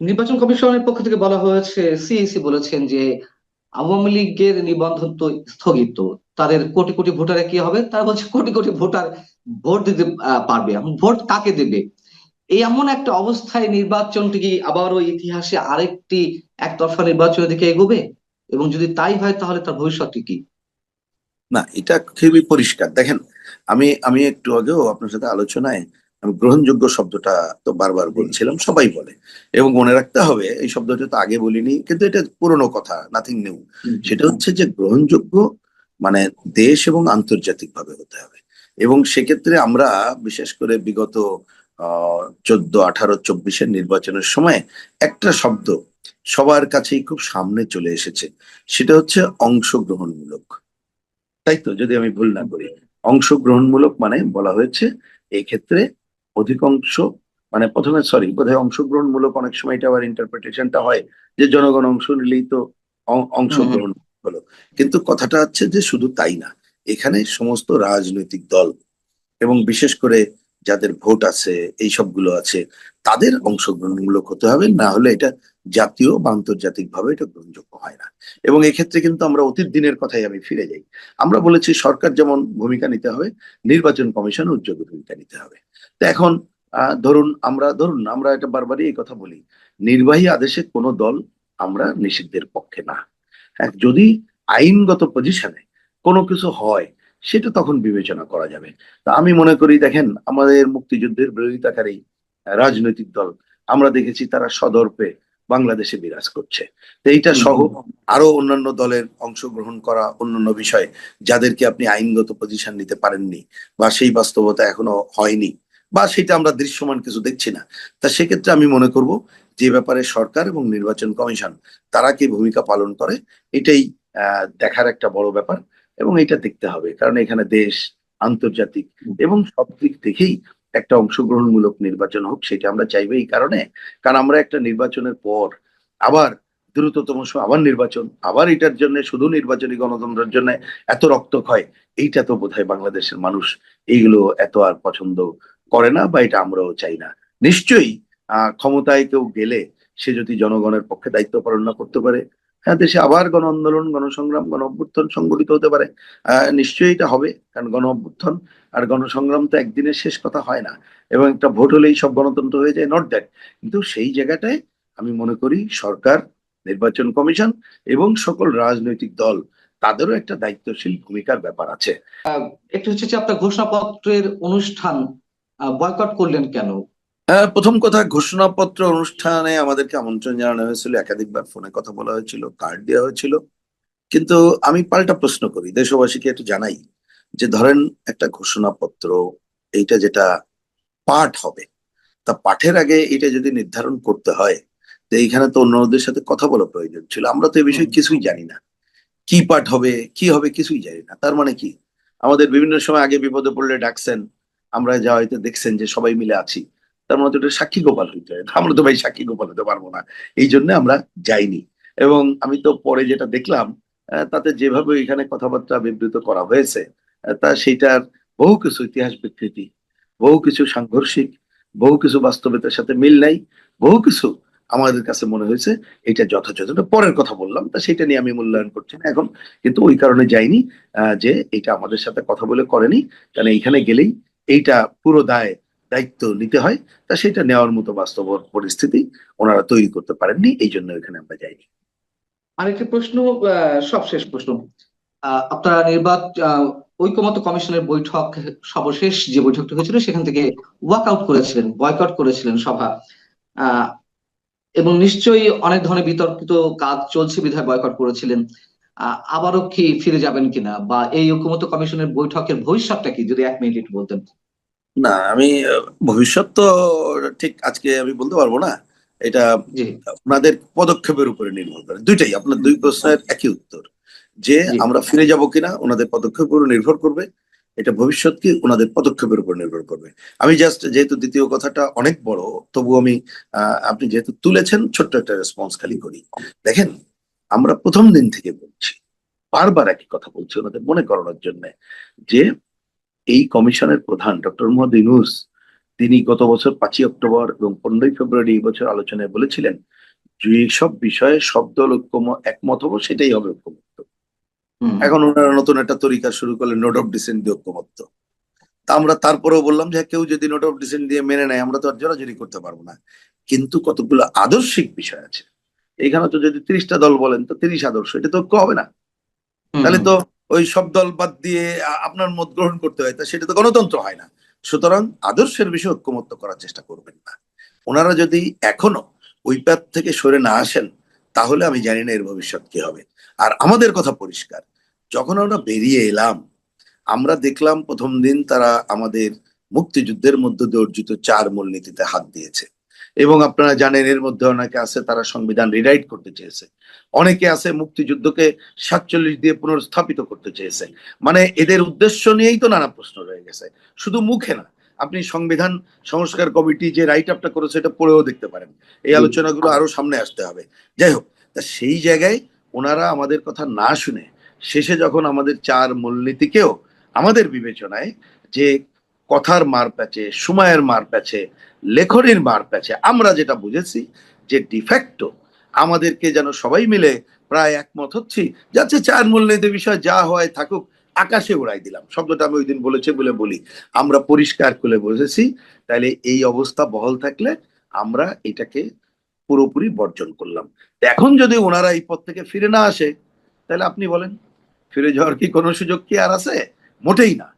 নির্বাচন কমিশনের পক্ষ থেকে বলা হয়েছে সিইসি বলেছেন যে আওয়ামী লীগের নিবন্ধন তো স্থগিত। তাদের কোটি কোটি ভোটারে কি হবে? তারা বলছে কোটি কোটি ভোটার ভোট দিতে পারবে। ভোট কাকে দেবে? এই এমন একটা অবস্থায় নির্বাচনটি কি আবারও ইতিহাসে আরেকটি একতরফা নির্বাচনের দিকে এগোবে? এবং যদি তাই হয়, তাহলে তার ভবিষ্যৎটি কি? না, এটা খুবই পরিষ্কার। দেখেন, আমি আমি একটু আগেও আপনার সাথে আলোচনায় আমি গ্রহণযোগ্য শব্দটা তো বারবার বলছিলাম সবাই বলে। এবং মনে রাখতে হবে এই শব্দটা তো আগে বলিনি কিন্তু এটা পুরনো কথা নাথিং নিউ সেটা হচ্ছে যে গ্রহণযোগ্য মানে দেশ এবং আন্তর্জাতিক ভাবে হতে হবে। এবং সেক্ষেত্রে আমরা বিশেষ করে বিগত আহ চোদ্দ আঠারো চব্বিশের নির্বাচনের সময় একটা শব্দ সবার কাছেই খুব সামনে চলে এসেছে। সেটা হচ্ছে অংশগ্রহণমূলক। তাই তো? যদি আমি ভুল না করি। অংশগ্রহণমূলক মানে বলা হয়েছে এই ক্ষেত্রে অধিকাংশ মানে প্রথমে সরি বোধহয় অংশগ্রহণমূলক অনেক সময় এটা আবার ইন্টারপ্রিটেশনটা হয় যে জনগণ অংশ নিলেই তো অংশগ্রহণ হলো। কিন্তু কথাটা হচ্ছে যে শুধু তাই না এখানে সমস্ত রাজনৈতিক দল এবং বিশেষ করে যাদের ভোট আছে এই সবগুলো আছে তাদের অংশগ্রহণমূলক হতে হবে না হলে এটা জাতীয় বা আন্তর্জাতিক ভাবে এটা গ্রহণযোগ্য হয় না। এবং এক্ষেত্রে কিন্তু আমরা অতীত দিনের কথাই আমি ফিরে যাই। আমরা বলেছি সরকার যেমন ভূমিকা নিতে হবে নির্বাচন কমিশন উদ্যোগী ভূমিকা নিতে হবে। তো এখন ধরুন আমরা ধরুন আমরা এটা বারবারই এই কথা বলি নির্বাহী আদেশে কোনো দল আমরা নিষিদ্ধের পক্ষে না। হ্যাঁ, যদি আইনগত পজিশনে কোনো কিছু হয় সেটা তখন বিবেচনা করা যাবে। তা আমি মনে করি, দেখেন, আমাদের মুক্তিযুদ্ধের বিরোধিতাকারী রাজনৈতিক দল, আমরা দেখেছি তারা সদর্পে বাংলাদেশে বিরাজ করছে। এইটা সহ আরও অন্যান্য দলের অংশগ্রহণ করা অন্যান্য বিষয়, যাদেরকে আপনি আইনগত পজিশন নিতে পারেননি বা সেই বাস্তবতা এখনও হয়নি বা সেটা আমরা দৃশ্যমান কিছু দেখছি না। তা সেক্ষেত্রে আমি মনে করব যে ব্যাপারে সরকার এবং নির্বাচন কমিশন, তারা কি ভূমিকা পালন করে, এটাই দেখার একটা বড় ব্যাপার। এবং এটা দেখতে হবে, কারণ এখানে দেশ, আন্তর্জাতিক এবং সব দিক থেকেই একটা অংশগ্রহণমূলক নির্বাচন হোক, সেটা আমরা চাইব এই কারণে। কারণ আমরা একটা নির্বাচনের পর আবার দ্রুততম আবার নির্বাচন, আবার এটার জন্য শুধু নির্বাচনী গণতন্ত্রের জন্য এত রক্তক্ষয়, এইটা তো বোধহয় বাংলাদেশের মানুষ এইগুলো এত আর পছন্দ করে না বা এটা আমরাও চাই না। নিশ্চয়ই ক্ষমতায় কেউ গেলে সে যদি জনগণের পক্ষে দায়িত্ব পালন না করতে পারে দেশে আবার গণ আন্দোলন গণসংগ্রাম গণ অভ্যুত্থান সংগঠিত হতে পারে। নিশ্চয়ই এটা হবে, কারণ গণ অভ্যুত্থান আর গণসংগ্রাম তো একদিনের শেষ কথা হয় না এবং একটা ভোট হলেই সব গণতন্ত্র হয়ে যায় নট দ্যাট কিন্তু সেই জায়গাটায় আমি মনে করি সরকার, নির্বাচন কমিশন এবং সকল রাজনৈতিক দল, তাদেরও একটা দায়িত্বশীল ভূমিকার ব্যাপার আছে। একটু হচ্ছে যে আপনার ঘোষণাপত্রের অনুষ্ঠান বয়কট করলেন কেন? প্রথম কথা ঘোষণাপত্র অনুষ্ঠানে আমাদেরকে আমন্ত্রণ জানানো হয়েছিল একাধিকবার ফোনে কথা বলা হয়েছিল কার্ড দেওয়া হয়েছিল। কিন্তু আমি পাল্টা প্রশ্ন করি দেশবাসীকে একটু জানাই যে ধরেন একটা ঘোষণাপত্র এইটা যেটা পাঠ হবে তা পাঠের আগে এটা যদি নির্ধারণ করতে হয় তো এইখানে তো অন্যদের সাথে কথা বলা প্রয়োজন ছিল। আমরা তো এই বিষয়ে কিছুই জানি না। কি পাঠ হবে কি হবে কিছুই জানি না। তার মানে কি? আমাদের বিভিন্ন সময় আগে বিপদে পড়লে ডাকছেন আমরা যা হয়তো দেখছেন যে সবাই মিলে আছি। তার মানে তো এটা সাক্ষী গোপাল হইতে হয়। আমরা তো ভাই সাক্ষী গোপাল হতে পারব না। এই জন্য আমরা যাইনি। এবং আমি তো পরে যেটা দেখলাম তাতে যেভাবে এখানে কথাবার্তা বিবৃত করা হয়েছে তা সেইটার বহু কিছু ইতিহাস বিকৃতি, বহু কিছু সাংঘর্ষিক, বহু কিছু বাস্তবতার সাথে মিল নাই, বহু কিছু আমাদের কাছে মনে হয়েছে, এটা যথাযথ। পরের কথা বললাম, তা সেটা নিয়ে আমি মূল্যায়ন করছি না এখন, কিন্তু ওই কারণে যাইনি যে এটা আমাদের সাথে কথা বলে করেনি। কারণ এইখানে গেলেই এইটা পুরো দায় দায়িত্ব নিতে হয়, তা সেটা নেওয়ার মতো বাস্তব পরিস্থিতি ওনারা তৈরি করতে পারেননি, এই জন্য এখানে আমরা যাইনি। আরেকটি প্রশ্ন সবশেষ প্রশ্ন। আপনারা নির্বাচন ঐকমত্য কমিশনের বৈঠক সর্বশেষ যে বৈঠকটি হয়েছিল, সেখান থেকে ওয়াক আউট করেছিলেন, বয়কট করেছিলেন সভা। এবং নিশ্চয়ই অনেক ধরনের বিতর্কিত কাজ চলছে বিধায় বয়কট করেছিলেন। আবারও কি ফিরে যাবেন কিনা? বা এই ঐকমত্য কমিশনের বৈঠকের ভবিষ্যৎটা কি? যদি এক মিনিট বলতেন। না আমি ভবিষ্যৎ তো ঠিক আজকে আমি বলতে পারব না। এটা জি। ওনাদের পদক্ষেপের উপরে নির্ভর করে। দুইটাই আপনার দুই প্রশ্নের একই উত্তর। যে আমরা ফিরে যাব কিনা ওনাদের পদক্ষেপের উপর নির্ভর করবে। এটা ভবিষ্যৎ কি ওনাদের পদক্ষেপের উপর নির্ভর করবে। আমি জাস্ট যেহেতু দ্বিতীয় কথাটা অনেক বড় তবু আমি আহ, আপনি যেহেতু তুলেছেন ছোট্ট একটা রেসপন্স খালি করি। দেখেন আমরা প্রথম দিন থেকে বলছি বারবার একই কথা বলছি ওনাদের মনে করানোর জন্য যে এই কমিশনের প্রধান ডক্টর মোহাম্মদ ইউনুস তিনি গত বছর পাঁচই অক্টোবর এবং পনেরোই ফেব্রুয়ারি এই বছর আলোচনায় বলেছিলেন যেসব বিষয়ে সব দল ঐক্যম একমত হব সেটাই হবে ঐক্যমত্য। এখন ওনারা নতুন একটা তরিকা শুরু করলেন নোট অফ ডিসেন্ট দিয়ে ঐক্যমত্য। তা আমরা তারপরেও বললাম যে কেউ যদি নোট অফ ডিসেন্ট দিয়ে মেনে নেয় আমরা তো আর জোরাজুরি করতে পারব না। কিন্তু কতগুলো আদর্শিক বিষয় আছে। এখানে তো যদি তিরিশটা দল বলেন তো তিরিশ আদর্শ এটা তো ঐক্য হবে না। তাহলে তো ওই সব দল বাদ দিয়ে আপনার মত গ্রহণ করতে হয়, তা সেটা তো গণতন্ত্র হয় না। সুতরাং আদর্শের বিষয়ে ঐক্যমত্য করার চেষ্টা করবেন না। ওনারা যদি এখনও ওই পথ থেকে সরে না আসেন, তাহলে আমি জানি না এর ভবিষ্যৎ কি হবে। আর আমাদের কথা পরিষ্কার, যখন আমরা বেরিয়ে এলাম, আমরা দেখলাম প্রথম দিন তারা আমাদের মুক্তিযুদ্ধের মধ্য দিয়ে অর্জিত চার মূলনীতিতে হাত দিয়েছে। এবং আপনারা জানেন এর মধ্যে অনেকে আছে তারা সংবিধান রিরাইট করতে চেয়েছে। অনেকে আছে মুক্তিযুদ্ধকে সাতচল্লিশ দিয়ে পুনর্স্থাপিত করতে চেয়েছে। মানে এদের উদ্দেশ্য নিয়েই তো নানা প্রশ্ন রয়ে গেছে। শুধু মুখে না আপনি সংবিধান সংস্কার কমিটি যে রাইট আপটা করেছে এটা পড়েও দেখতে পারেন। এই আলোচনাগুলো আরও সামনে আসতে হবে। যাই হোক তা সেই জায়গায় ওনারা আমাদের কথা না শুনে শেষে যখন আমাদের চার মূলনীতিকেও আমাদের বিবেচনায় যে কথার মার প্যাচে, সময়ের মার প্যাচে, লেখনের মার প্যাচে, আমরা যেটা বুঝেছি যে ডিফ্যাক্টো আমাদেরকে যেন সবাই মিলে প্রায় একমত হচ্ছি যাচ্ছে চার মূলনীতি বিষয় যা হয় থাকুক, আকাশে উড়াই দিলাম। শব্দটা আমি ওই দিন বলেছে বলে বলি। আমরা পরিষ্কার করে বুঝেছি তাহলে এই অবস্থা বহল থাকলে আমরা এটাকে পুরোপুরি বর্জন করলাম। এখন যদি ওনারা এই পথ থেকে ফিরে না আসে তাহলে আপনি বলেন, ফিরে যাওয়ার কি কোনো সুযোগ কি আর আছে? মোটেই না।